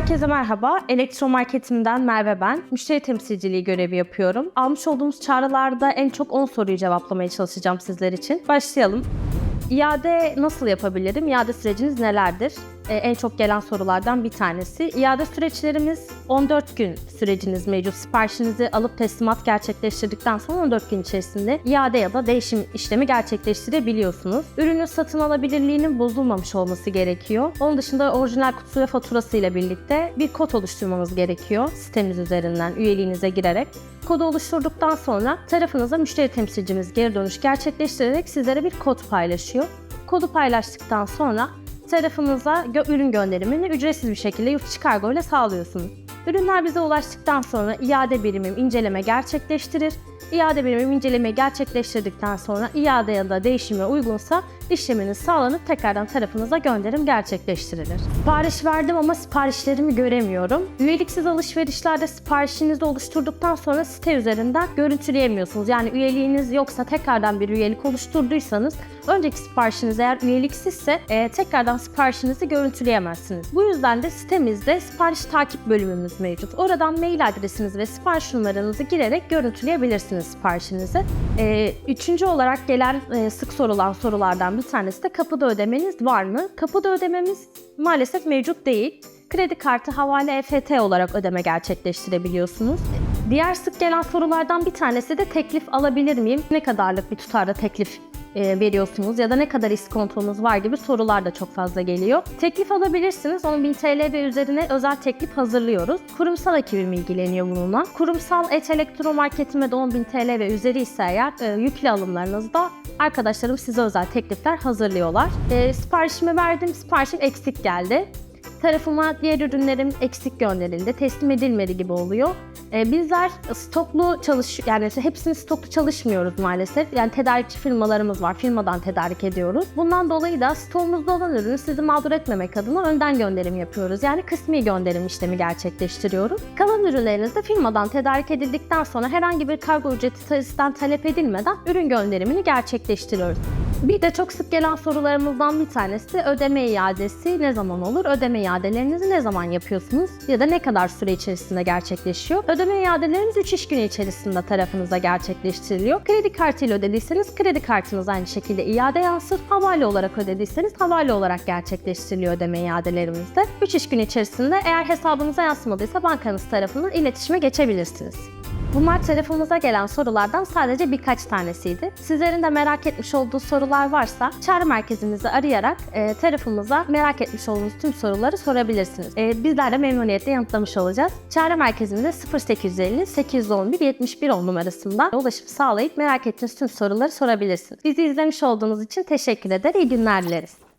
Herkese merhaba. Elektromarketimden Merve ben. Müşteri temsilciliği görevi yapıyorum. Almış olduğumuz çağrılarda en çok 10 soruyu cevaplamaya çalışacağım sizler için. Başlayalım. İade nasıl yapabilirim? İade süreciniz nelerdir? Ee, en çok gelen sorulardan bir tanesi. İade süreçlerimiz 14 gün süreciniz mevcut. Siparişinizi alıp teslimat gerçekleştirdikten sonra 14 gün içerisinde iade ya da değişim işlemi gerçekleştirebiliyorsunuz. Ürünün satın alabilirliğinin bozulmamış olması gerekiyor. Onun dışında orijinal kutusu ve faturası ile birlikte bir kod oluşturmanız gerekiyor sitemiz üzerinden üyeliğinize girerek. Kodu oluşturduktan sonra tarafınıza müşteri temsilcimiz geri dönüş gerçekleştirerek sizlere bir kod paylaşıyor. Kodu paylaştıktan sonra tarafınıza gö- ürün gönderimini ücretsiz bir şekilde yurt kargo ile sağlıyorsunuz. Ürünler bize ulaştıktan sonra iade birimim inceleme gerçekleştirir. İade birimim inceleme gerçekleştirdikten sonra iade ya da değişime uygunsa işleminiz sağlanıp tekrardan tarafınıza gönderim gerçekleştirilir. Sipariş verdim ama siparişlerimi göremiyorum. Üyeliksiz alışverişlerde siparişinizi oluşturduktan sonra site üzerinden görüntüleyemiyorsunuz. Yani üyeliğiniz yoksa tekrardan bir üyelik oluşturduysanız önceki siparişiniz eğer üyeliksizse e, tekrardan siparişinizi görüntüleyemezsiniz. Bu yüzden de sitemizde sipariş takip bölümümüz mevcut. Oradan mail adresiniz ve sipariş numaranızı girerek görüntüleyebilirsiniz siparişinizi. E, üçüncü olarak gelen e, sık sorulan sorulardan bir tanesi de kapıda ödemeniz var mı? Kapıda ödememiz maalesef mevcut değil. Kredi kartı, havale, EFT olarak ödeme gerçekleştirebiliyorsunuz. Diğer sık gelen sorulardan bir tanesi de teklif alabilir miyim? Ne kadarlık bir tutarda teklif e, veriyorsunuz ya da ne kadar iskontonuz var gibi sorular da çok fazla geliyor. Teklif alabilirsiniz. 10.000 TL ve üzerine özel teklif hazırlıyoruz. Kurumsal ekibim ilgileniyor bununla. Kurumsal et elektromarketime de 10.000 TL ve üzeri ise eğer e, yüklü alımlarınızda arkadaşlarım size özel teklifler hazırlıyorlar. E, siparişimi verdim, siparişim eksik geldi tarafıma diğer ürünlerim eksik gönderildi, teslim edilmedi gibi oluyor. Ee, bizler stoklu çalış yani hepsini stoklu çalışmıyoruz maalesef. Yani tedarikçi firmalarımız var. Firmadan tedarik ediyoruz. Bundan dolayı da stoğumuzda olan ürünü sizi mağdur etmemek adına önden gönderim yapıyoruz. Yani kısmi gönderim işlemi gerçekleştiriyoruz. Kalan ürünleriniz de firmadan tedarik edildikten sonra herhangi bir kargo ücreti sizden talep edilmeden ürün gönderimini gerçekleştiriyoruz. Bir de çok sık gelen sorularımızdan bir tanesi de ödeme iadesi ne zaman olur? Ödeme iadelerinizi ne zaman yapıyorsunuz? Ya da ne kadar süre içerisinde gerçekleşiyor? Ödeme iadeleriniz 3 iş günü içerisinde tarafınıza gerçekleştiriliyor. Kredi kartıyla ödediyseniz kredi kartınız aynı şekilde iade yansır. Havale olarak ödediyseniz havale olarak gerçekleştiriliyor ödeme iadelerimizde. 3 iş günü içerisinde eğer hesabınıza yansımadıysa bankanız tarafından iletişime geçebilirsiniz. Bunlar tarafımıza gelen sorulardan sadece birkaç tanesiydi. Sizlerin de merak etmiş olduğu sorular varsa çağrı merkezimizi arayarak e, tarafımıza merak etmiş olduğunuz tüm soruları sorabilirsiniz. E, bizler de memnuniyetle yanıtlamış olacağız. Çağrı merkezimize 0850 811 71 10 numarasından ulaşım sağlayıp merak ettiğiniz tüm soruları sorabilirsiniz. Bizi izlemiş olduğunuz için teşekkür eder, iyi günler dileriz.